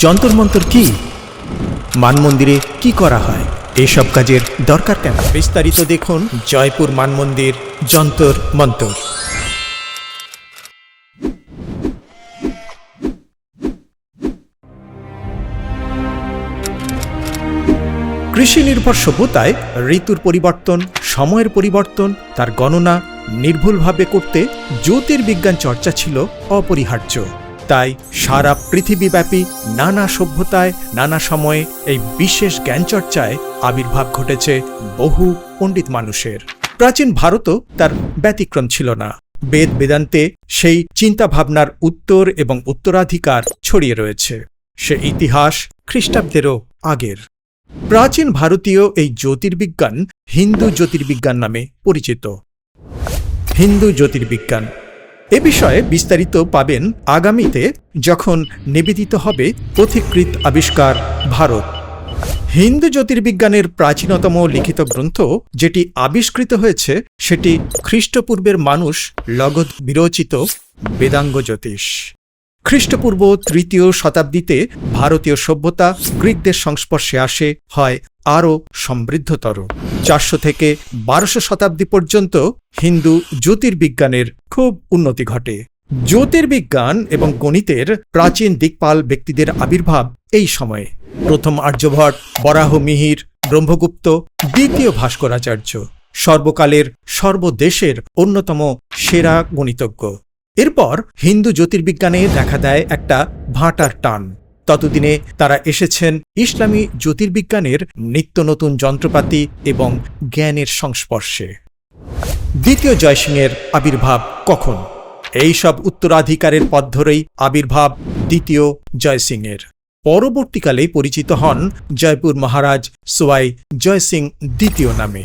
যন্তর মন্তর কি? মান মন্দিরে কি করা হয়? এসব কাজের দরকার কেন? বিস্তারিত দেখুন জয়পুর মান মন্দির যন্তর মন্তর। কৃষি নির্ভর সভ্যতায় ঋতুর পরিবর্তন, সময়ের পরিবর্তন, তার গণনা নির্ভুলভাবে করতে জ্যোতির্বিজ্ঞান চর্চা ছিল অপরিহার্য। তাই সারা পৃথিবীব্যাপী নানা সভ্যতায়, নানা সময়ে এই বিশেষ জ্ঞান চর্চায় আবির্ভাব ঘটেছে বহু পণ্ডিত মানুষের। প্রাচীন ভারতও তার ব্যতিক্রম ছিল না। বেদ বেদান্তে সেই চিন্তাভাবনার উত্তর এবং উত্তরাধিকার ছড়িয়ে রয়েছে। সে ইতিহাস খ্রিস্টাব্দেরও আগের। প্রাচীন ভারতীয় এই জ্যোতির্বিজ্ঞান হিন্দু জ্যোতির্বিজ্ঞান নামে পরিচিত। হিন্দু জ্যোতির্বিজ্ঞান এ বিষয়ে বিস্তারিত পাবেন আগামীতে যখন নিবেদিত হবে পথিকৃত আবিষ্কার ভারত। হিন্দু জ্যোতির্বিজ্ঞানের প্রাচীনতম লিখিত গ্রন্থ যেটি আবিষ্কৃত হয়েছে, সেটি খ্রিস্টপূর্বের মানুষ লগদ বিরচিত বেদাঙ্গ জ্যোতিষ। খ্রিস্টপূর্ব তৃতীয় শতাব্দীতে ভারতীয় সভ্যতা গ্রিকদের সংস্পর্শে আসে, হয় আরও সমৃদ্ধতর। চারশো থেকে বারোশো শতাব্দী পর্যন্ত হিন্দু জ্যোতির্বিজ্ঞানের খুব উন্নতি ঘটে। জ্যোতির্বিজ্ঞান এবং গণিতের প্রাচীন দিকপাল ব্যক্তিদের আবির্ভাব এই সময়ে। প্রথম আর্যভট্ট বরাহ মিহির, ব্রহ্মগুপ্ত, দ্বিতীয় ভাস্করাচার্য, সর্বকালের সর্বদেশের অন্যতম সেরা গণিতজ্ঞ। এরপর হিন্দু জ্যোতির্বিজ্ঞানে দেখা দেয় একটা ভাঁটার টান। ততদিনে তারা এসেছেন ইসলামী জ্যোতির্বিজ্ঞানের নিত্য নতুন যন্ত্রপাতি এবং জ্ঞানের সংস্পর্শে। দ্বিতীয় জয়সিংয়ের আবির্ভাব কখন? এই সব উত্তরাধিকারের পথ ধরেই আবির্ভাব দ্বিতীয় জয়সিংয়ের পরবর্তীকালে পরিচিত হন জয়পুর মহারাজ সোয়াই জয়সিং দ্বিতীয় নামে।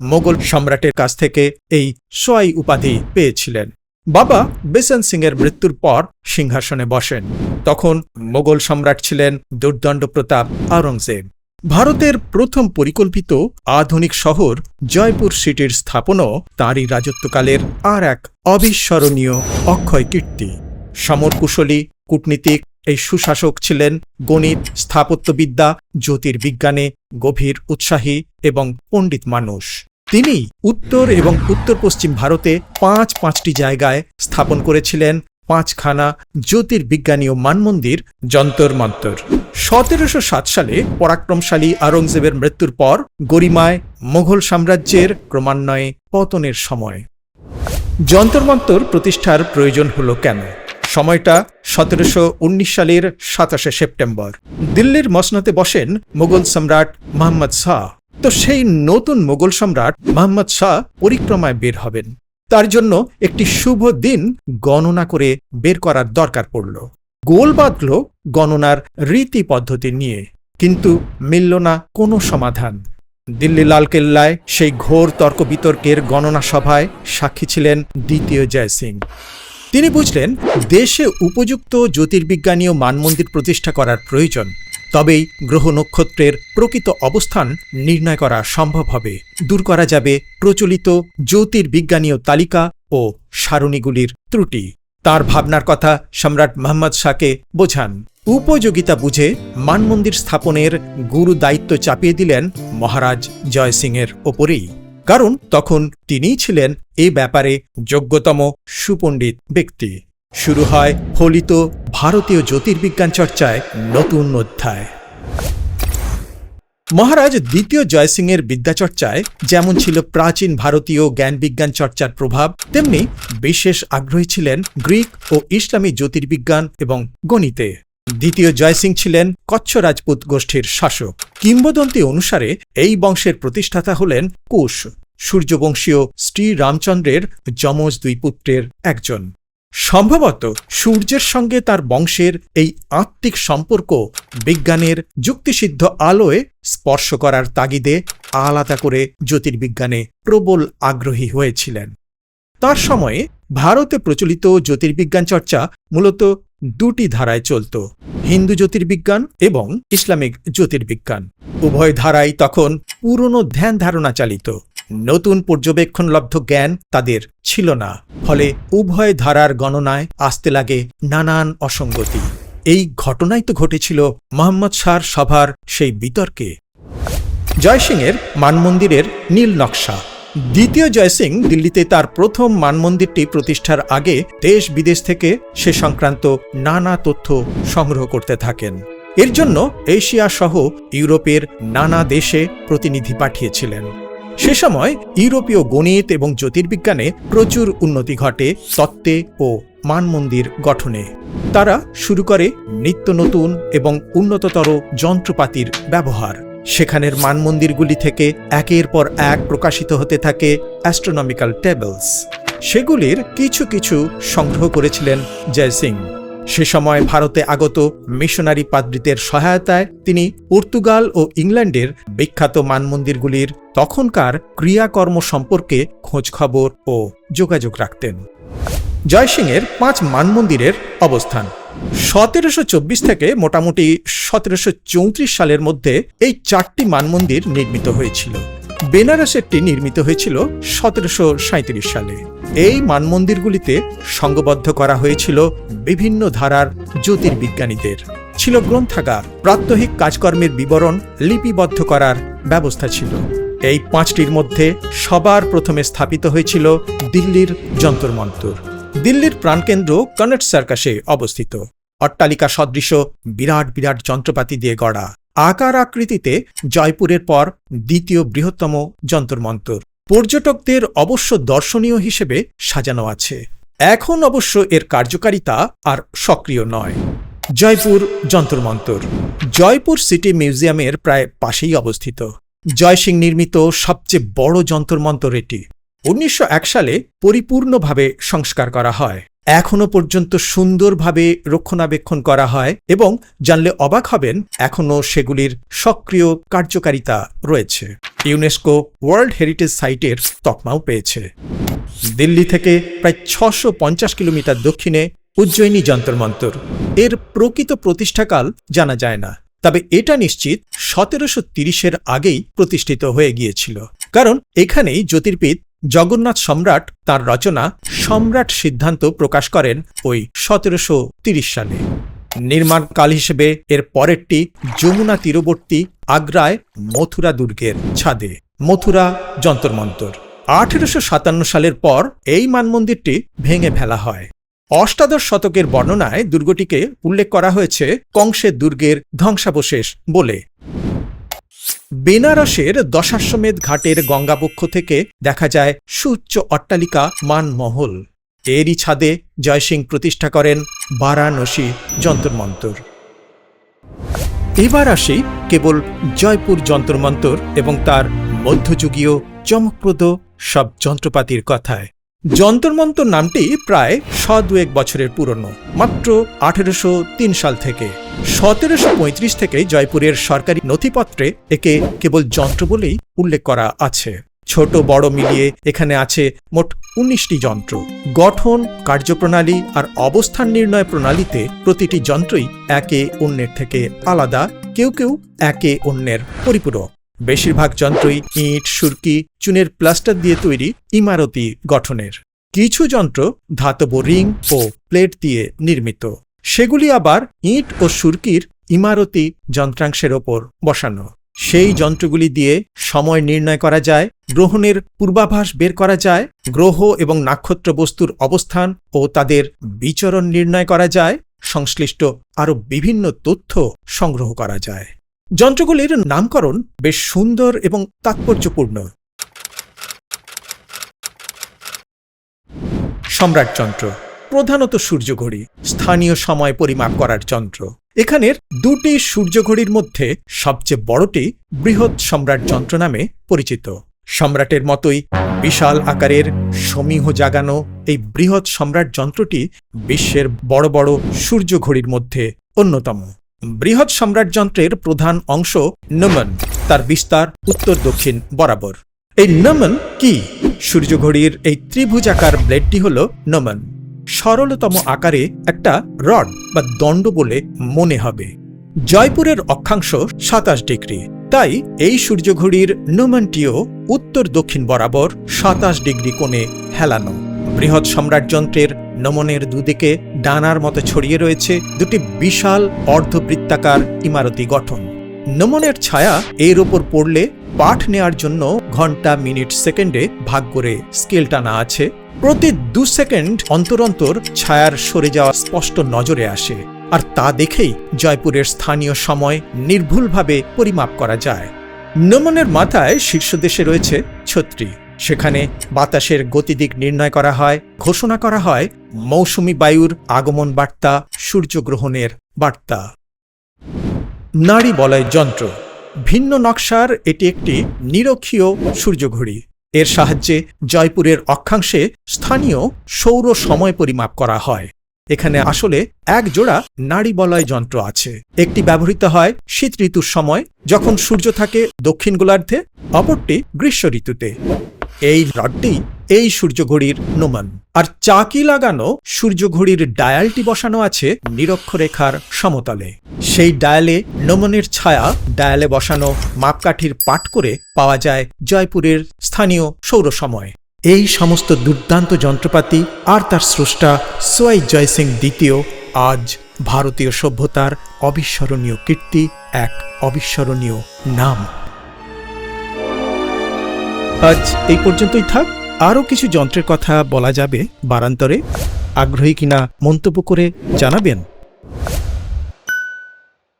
মোগল সম্রাটের কাছ থেকে এই সোয়াই উপাধি পেয়েছিলেন। বাবা বেসন সিংয়ের মৃত্যুর পর সিংহাসনে বসেন। তখন মোগল সম্রাট ছিলেন দুর্দণ্ড প্রতাপ আওরঙ্গজেব। ভারতের প্রথম পরিকল্পিত আধুনিক শহর জয়পুর সিটির স্থাপনও তাঁরই রাজত্বকালের আর এক অবিস্মরণীয় অক্ষয় কীর্তি। সমরকুশলী কূটনীতিক এই সুশাসক ছিলেন গণিত, স্থাপত্যবিদ্যা, জ্যোতির্বিজ্ঞানে গভীর উৎসাহী এবং পণ্ডিত মানুষ। তিনি উত্তর এবং উত্তর পশ্চিম ভারতে পাঁচ পাঁচটি জায়গায় স্থাপন করেছিলেন। পাঁচখানা জ্যোতির্বিজ্ঞানী ও মানমন্দির যন্তর মন্তর। সতেরোশো সাত সালে পরাক্রমশালী আরঙ্গজেবের মৃত্যুর পর গরিমায় মোঘল সাম্রাজ্যের ক্রমান্বয়ে পতনের সময়। যন্তর মন্তর প্রতিষ্ঠার প্রয়োজন হলো কেন? সময়টা সতেরোশো উনিশ সালের সাতাশে সেপ্টেম্বর। দিল্লির মসনতে বসেন মোগল সম্রাট মোহাম্মদ শাহ। তো সেই নতুন মোগল সম্রাট মোহাম্মদ শাহ পরিক্রমায় বের হবেন। তার জন্য একটি শুভ দিন গণনা করে বের করার দরকার পড়ল। গোল বাঁধল গণনার রীতি পদ্ধতি নিয়ে, কিন্তু মিলল না কোনো সমাধান। দিল্লি লালকেল্লায় সেই ঘোর তর্ক বিতর্কের গণনা সভায় সাক্ষী ছিলেন দ্বিতীয় জয় সিং। তিনি বুঝলেন, দেশে উপযুক্ত জ্যোতির্বিজ্ঞানীয় মানমন্দির প্রতিষ্ঠা করার প্রয়োজন। তবেই গ্রহ নক্ষত্রের প্রকৃত অবস্থান নির্ণয় করা সম্ভব হবে। দূর করা যাবে প্রচলিত জ্যোতির্বিজ্ঞানীয় তালিকা ও সারণীগুলির ত্রুটি। তার ভাবনার কথা সম্রাট মোহাম্মদ শাহকে বোঝান। উপযোগিতা বুঝে মানমন্দির স্থাপনের গুরু দায়িত্ব চাপিয়ে দিলেন মহারাজ জয় সিংয়ের ওপরেই। কারণ তখন তিনিই ছিলেন এ ব্যাপারে যোগ্যতম সুপণ্ডিত ব্যক্তি। শুরু হয় ফলিত ভারতীয় জ্যোতির্বিজ্ঞান চর্চায় নতুন অধ্যায়। মহারাজ দ্বিতীয় জয়সিংয়ের বিদ্যাচর্চায় যেমন ছিল প্রাচীন ভারতীয় জ্ঞান বিজ্ঞান চর্চার প্রভাব, তেমনি বিশেষ আগ্রহী ছিলেন গ্রিক ও ইসলামী জ্যোতির্বিজ্ঞান এবং গণিতে। দ্বিতীয় জয়সিং ছিলেন কচ্ছ রাজপুত গোষ্ঠীর শাসক। কিংবদন্তি অনুসারে এই বংশের প্রতিষ্ঠাতা হলেন কুশ সূর্যবংশীয় শ্রী রামচন্দ্রের যমজ দুই পুত্রের একজন। সম্ভবত সূর্যের সঙ্গে তার বংশের এই আত্মিক সম্পর্ক বিজ্ঞানের যুক্তিসিদ্ধ আলোয় স্পর্শ করার তাগিদে আলাদা করে জ্যোতির্বিজ্ঞানে প্রবল আগ্রহী হয়েছিলেন। তার সময়ে ভারতে প্রচলিত জ্যোতির্বিজ্ঞান চর্চা মূলত দুটি ধারায় চলত, হিন্দু জ্যোতির্বিজ্ঞান এবং ইসলামিক জ্যোতির্বিজ্ঞান। উভয় ধারাই তখন পুরনো ধ্যান ধারণা চালিত। নতুন পর্যবেক্ষণলব্ধ জ্ঞান তাদের ছিল না। ফলে উভয় ধারার গণনায় আসতে লাগে নানান অসঙ্গতি। এই ঘটনাই তো ঘটেছিল মোহাম্মদ শাহর সভার সেই বিতর্কে। জয়সিংয়ের মানমন্দিরের নীল নকশা। দ্বিতীয় জয়সিং দিল্লিতে তার প্রথম মানমন্দিরটি প্রতিষ্ঠার আগে দেশ বিদেশ থেকে সে সংক্রান্ত নানা তথ্য সংগ্রহ করতে থাকেন। এর জন্য এশিয়া সহ ইউরোপের নানা দেশে প্রতিনিধি পাঠিয়েছিলেন। সে সময় ইউরোপীয় গণিত এবং জ্যোতির্বিজ্ঞানে প্রচুর উন্নতি ঘটে তত্ত্বে ও মানমন্দির গঠনে। তারা শুরু করে নিত্য নতুন এবং উন্নততর যন্ত্রপাতির ব্যবহার। সেখানের মানমন্দিরগুলি থেকে একের পর এক প্রকাশিত হতে থাকে অ্যাস্ট্রোনমিক্যাল টেবলস সেগুলির কিছু কিছু সংগ্রহ করেছিলেন জয়সিং সে। সময় ভারতে আগত মিশনারি পাদ্রিতের সহায়তায় তিনি পর্তুগাল ও ইংল্যান্ডের বিখ্যাত মানমন্দিরগুলির তখনকার ক্রিয়াকর্ম সম্পর্কে খোঁজখবর ও যোগাযোগ রাখতেন। জয়সিংয়ের পাঁচ মানমন্দিরের অবস্থান। সতেরোশো চব্বিশ থেকে মোটামুটি সতেরোশো চৌত্রিশ সালের মধ্যে এই চারটি মানমন্দির নির্মিত হয়েছিল। বেনারসেরটি নির্মিত হয়েছিল সতেরোশো সালে। এই মানমন্দিরগুলিতে সংঘবদ্ধ করা হয়েছিল বিভিন্ন ধারার জ্যোতির্বিজ্ঞানীদের। ছিল গ্রন্থাগার, প্রাত্যহিক কাজকর্মের বিবরণ লিপিবদ্ধ করার ব্যবস্থা ছিল। এই পাঁচটির মধ্যে সবার প্রথমে স্থাপিত হয়েছিল দিল্লির যন্তর মন্তর দিল্লির প্রাণকেন্দ্র কনট সার্কাসে অবস্থিত। অট্টালিকা সদৃশ, বিরাট বিরাট যন্ত্রপাতি দিয়ে গড়া। আকার আকৃতিতে জয়পুরের পর দ্বিতীয় বৃহত্তম যন্তরমন্তর পর্যটকদের অবশ্য দর্শনীয় হিসেবে সাজানো আছে। এখন অবশ্য এর কার্যকারিতা আর সক্রিয় নয়। জয়পুর যন্তরমন্তর। জয়পুর সিটি মিউজিয়ামের প্রায় পাশেই অবস্থিত। জয়সিং নির্মিত সবচেয়ে বড় যন্তরমন্তর এটি। উনিশশো এক সালে পরিপূর্ণভাবে সংস্কার করা হয়। এখনও পর্যন্ত সুন্দরভাবে রক্ষণাবেক্ষণ করা হয় এবং জানলে অবাক হবেন এখনও সেগুলির সক্রিয় কার্যকারিতা রয়েছে। ইউনেস্কো ওয়ার্ল্ড হেরিটেজ সাইটের তকমাও পেয়েছে। দিল্লি থেকে প্রায় ছশো কিলোমিটার দক্ষিণে উজ্জয়িনী যন্তরমন্তর এর প্রকৃত প্রতিষ্ঠাকাল জানা যায় না। তবে এটা নিশ্চিত সতেরোশো তিরিশের আগেই প্রতিষ্ঠিত হয়ে গিয়েছিল। কারণ এখানেই জ্যোতির্বিদ জগন্নাথ সম্রাট তার রচনা সম্রাট সিদ্ধান্ত প্রকাশ করেন ওই সতেরোশো তিরিশ সালে। নির্মাণকাল হিসেবে এর পরেরটি যমুনা তীরবর্তী আগ্রায় মথুরা দুর্গের ছাদে। মথুরা যন্তরমন্তর আঠেরোশো সাতান্ন সালের পর এই মানমন্দিরটি ভেঙে ফেলা হয়। অষ্টাদশ শতকের বর্ণনায় দুর্গটিকে উল্লেখ করা হয়েছে কংসের দুর্গের ধ্বংসাবশেষ বলে। বেনারসের দশাশ্বমেধ ঘাটের গঙ্গাবক্ষ থেকে দেখা যায় সুউচ্চ অট্টালিকা মানমহল। এরই ছাদে জয়সিং প্রতিষ্ঠা করেন বারাণসী যন্তরমন্তর এবার আসি কেবল জয়পুর যন্তরমন্তর এবং তার মধ্যযুগীয় চমকপ্রদ সব যন্ত্রপাতির কথায়। যন্তরমন্তর নামটি প্রায় শ দুয়েক বছরের পুরনো, মাত্র আঠেরোশো তিন সাল থেকে। সতেরোশো পঁয়ত্রিশ থেকে জয়পুরের সরকারি নথিপত্রে একে কেবল যন্ত্র বলেই উল্লেখ করা আছে। ছোট, বড় মিলিয়ে এখানে আছে মোট উনিশটি যন্ত্র। গঠন, কার্যপ্রণালী আর অবস্থান নির্ণয় প্রণালীতে প্রতিটি যন্ত্রই একে অন্যের থেকে আলাদা, কেউ কেউ একে অন্যের পরিপূরক। বেশিরভাগ যন্ত্রই ইট, সুরকি, চুনের প্লাস্টার দিয়ে তৈরি ইমারতি গঠনের। কিছু যন্ত্র ধাতব রিং ও প্লেট দিয়ে নির্মিত। সেগুলি আবার ইট ও সুরকির ইমারতি যন্ত্রাংশের ওপর বসানো। সেই যন্ত্রগুলি দিয়ে সময় নির্ণয় করা যায়, গ্রহণের পূর্বাভাস বের করা যায়, গ্রহ এবং নাক্ষত্র বস্তুর অবস্থান ও তাদের বিচরণ নির্ণয় করা যায়, সংশ্লিষ্ট আরও বিভিন্ন তথ্য সংগ্রহ করা যায়। যন্ত্রগুলির নামকরণ বেশ সুন্দর এবং তাৎপর্যপূর্ণ। সম্রাট যন্ত্র, প্রধানত সূর্যঘড়ি স্থানীয় সময় পরিমাপ করার যন্ত্র। এখানের দুটি সূর্যঘড়ির মধ্যে সবচেয়ে বড়টি বৃহৎ সম্রাট যন্ত্র নামে পরিচিত। সম্রাটের মতোই বিশাল আকারের সমীহ জাগানো এই বৃহৎ সম্রাট যন্ত্রটি বিশ্বের বড় বড় সূর্যঘড়ির মধ্যে অন্যতম। বৃহৎ সম্রাট যন্ত্রের প্রধান অংশ নমন, তার বিস্তার উত্তর দক্ষিণ বরাবর। এই নমন কি? সূর্যঘড়ির এই ত্রিভুজাকার ব্লেডটি হল নমন। সরলতম আকারে একটা রড বা দণ্ড বলে মনে হবে। জয়পুরের অক্ষাংশ সাতাশ ডিগ্রি। তাই এই সূর্যঘড়ির নমনটিও উত্তর দক্ষিণ বরাবর সাতাশ ডিগ্রি কোণে হেলানো। বৃহৎ সম্রাট যন্ত্রের নমনের দুদিকে ডানার মতো ছড়িয়ে রয়েছে দুটি বিশাল অর্ধবৃত্তাকার ইমারতি গঠন। নমনের ছায়া এর ওপর পড়লে পাঠ নেয়ার জন্য ঘণ্টা, মিনিট, সেকেন্ডে ভাগ করে স্কেল টানা আছে। প্রতি দু সেকেন্ড অন্তর অন্তর ছায়ার সরে যাওয়া স্পষ্ট নজরে আসে আর তা দেখেই জয়পুরের স্থানীয় সময় নির্ভুলভাবে পরিমাপ করা যায়। নমনের মাথায় শীর্ষদেশে রয়েছে ছত্রি। সেখানে বাতাসের গতিদিক নির্ণয় করা হয়, ঘোষণা করা হয়, মৌসুমি বায়ুর আগমন বার্তা, সূর্যগ্রহণের বার্তা। নারী বলয় যন্ত্র। ভিন্ন নকশার এটি একটি নিরক্ষীয় সূর্যঘড়ি। এর সাহায্যে জয়পুরের অক্ষাংশে স্থানীয় সৌর সময় পরিমাপ করা হয়। এখানে আসলে এক জোড়া নারী বলয় যন্ত্র আছে। একটি ব্যবহৃত হয় শীত ঋতুর সময়, যখন সূর্য থাকে দক্ষিণ গোলার্ধে, অপরটি গ্রীষ্ম ঋতুতে। এই রডটি এই সূর্যঘড়ির নোমান আর চাকি লাগানো সূর্যঘড়ির ডায়ালটি বসানো আছে নিরক্ষরেখার সমতলে। সেই ডায়ালে নমনের ছায়া, ডায়ালে বসানো মাপকাঠির পাঠ করে পাওয়া যায় জয়পুরের স্থানীয় সৌর সময় এই সমস্ত দুর্দান্ত যন্ত্রপাতি আর তার স্রষ্টা সোয়াই জয়সিং দ্বিতীয়, আজ ভারতীয় সভ্যতার অবিস্মরণীয় কীর্তি, এক অবিস্মরণীয় নাম। আজ এই পর্যন্তই থাক। আরও কিছু যন্ত্রের কথা বলা যাবে বারান্তরে। আগ্রহী কিনা মন্তব্য করে জানাবেন।